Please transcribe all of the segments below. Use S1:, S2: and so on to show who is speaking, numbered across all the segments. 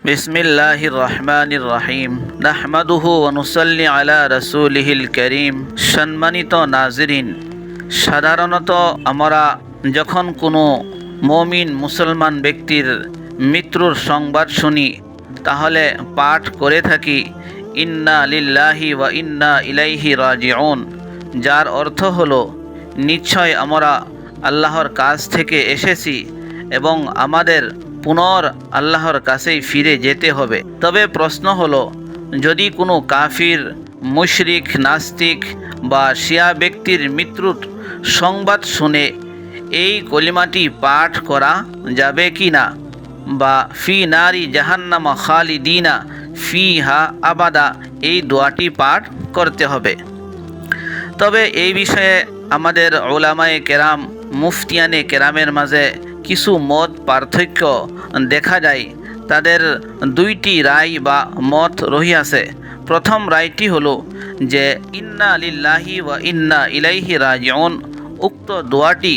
S1: بسم الله الرحمن الرحيم نحمده ونصلي على رسوله الكريم সম্মানিত নাজরিন সাধারণত আমরা যখন কোনো মমিন মুসলমান ব্যক্তির মৃত্যুর সংবাদ শুনি তাহলে পাঠ করে থাকি ইন্না লিল্লাহি ওয়া ইন্না ইলাইহি রাজিউন যার অর্থ হলো নিশ্চয় আমরা আল্লাহর কাছ থেকে এসেছি এবং আমাদের পুনর আল্লাহর কাছেই ফিরে যেতে হবে। তবে প্রশ্ন হলো, যদি কোনো কাফির, মুশরিক, নাস্তিক বা শিয়া ব্যক্তির মৃত্যুর সংবাদ শুনে এই কলিমাটি পাঠ করা যাবে কি না? বা ফি নারী জাহান্নামা খালি খালিদিনা ফি হা আবাদা, এই দোয়াটি পাঠ করতে হবে। তবে এই বিষয়ে আমাদের ওলামায়ে কেরাম, মুফতিয়ানে কেরামের মাঝে কিছু মত পার্থক্য দেখা যায়। তাদের দুইটি রায় বা মত রহিয়াছে। প্রথম রায়টি হলো যে, ইন্না লিল্লাহি ওয়া ইন্না ইলাইহি রাজিউন। উক্ত দোয়াটি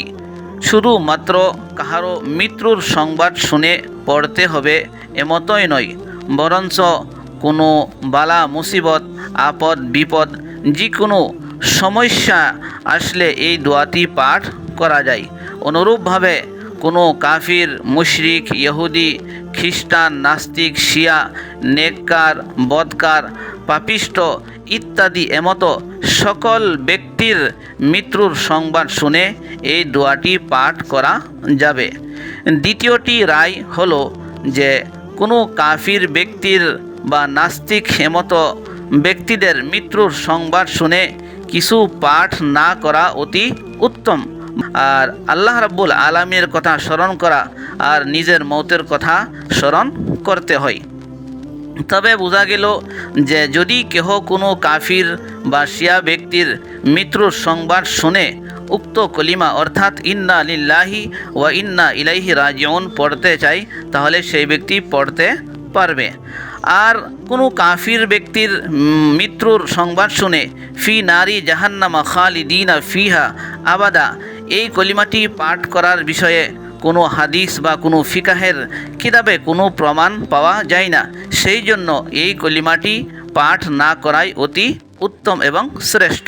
S1: শুধুমাত্র কাহারও মৃত্যুর সংবাদ শুনে পড়তে হবে এমতই নয়, বরঞ্চ কোনো বালা মুসিবত, আপদ, বিপদ যে কোনো সমস্যা আসলে এই দোয়াটি পাঠ করা যায়। অনুরূপভাবে কোনো কাফির, মুশরিক, ইহুদি, খ্রিস্টান, নাস্তিক, শিয়া, নেককার, বদকার পাপিষ্ট ইত্যাদি এমতো সকল ব্যক্তির মৃত্যুর সংবাদ শুনে এই দোয়াটি পাঠ করা যাবে। দ্বিতীয়টি রায় হলো যে কোনো কাফির ব্যক্তির বা নাস্তিক হেমত ব্যক্তিদের মৃত্যুর সংবাদ শুনে কিছু পাঠ না করা অতি উত্তম। আর আল্লাহ রাব্বুল আলমীর কথা স্মরণ করা আর নিজের মৌতের কথা স্মরণ করতে হয়। তবে বোঝা গেল যে যদি কেহ কোনো কাফির বা শিয়া ব্যক্তির মৃত্যুর সংবাদ শুনে উক্ত কলিমা অর্থাৎ ইন্না লিল্লাহি ওয়া ইন্না ইলাইহি রাজিউন পড়তে চায়, তাহলে সেই ব্যক্তি পড়তে পারবে। আর কোনো কাফির ব্যক্তির মৃত্যুর সংবাদ শুনে, ফি নারী জাহান্নামা খালিদিনা ফিহা আবাদা এই কলিমাটি পাঠ করার বিষয়ে কোনো হাদিস বা কোনো ফিকাহের কিতাবে কোনো প্রমাণ পাওয়া যায় না। সেই জন্য এই কলিমাটি পাঠ না করাই অতি উত্তম এবং শ্রেষ্ঠ।